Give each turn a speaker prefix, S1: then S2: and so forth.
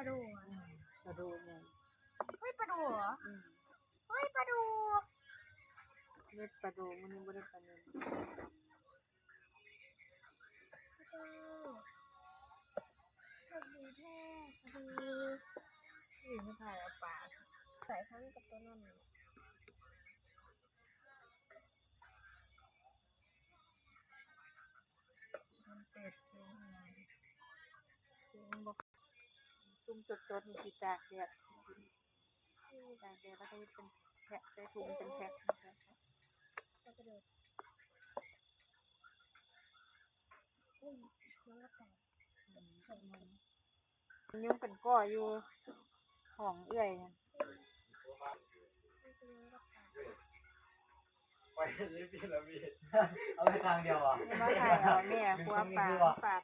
S1: ลาดูอะ
S2: กระดูกเนี่ย
S1: เฮ้ยปลาดูเหรอ
S2: อืม
S1: เฮ้ยปลาดู
S2: เล็ดปลาดูมันนี่บ่ได้ปลาเนื้อ
S1: ปลาดูปลาดูแท้ปลาดู
S2: นี่ไม่ถ่ายเอาปลา
S1: ใส่ทั้งกับตัวนั่นน่ะ
S2: สดๆมีสีตากแดดตากแดดแล้วก็เป็นแพ็คใส่ถุงเป็นแพ็คนะคะ
S1: ปลาดูอุ้ยน้องกั
S2: นยุ่งเป็นก้ออยู่ของเอื้อยเนี่ย
S1: นี่คือน้องกระต่าย
S3: ไปนี่พี่ละพี่เอาไปทางเดียวอะ
S2: มาถ่ายเอาแม่ครัวปลาฝาก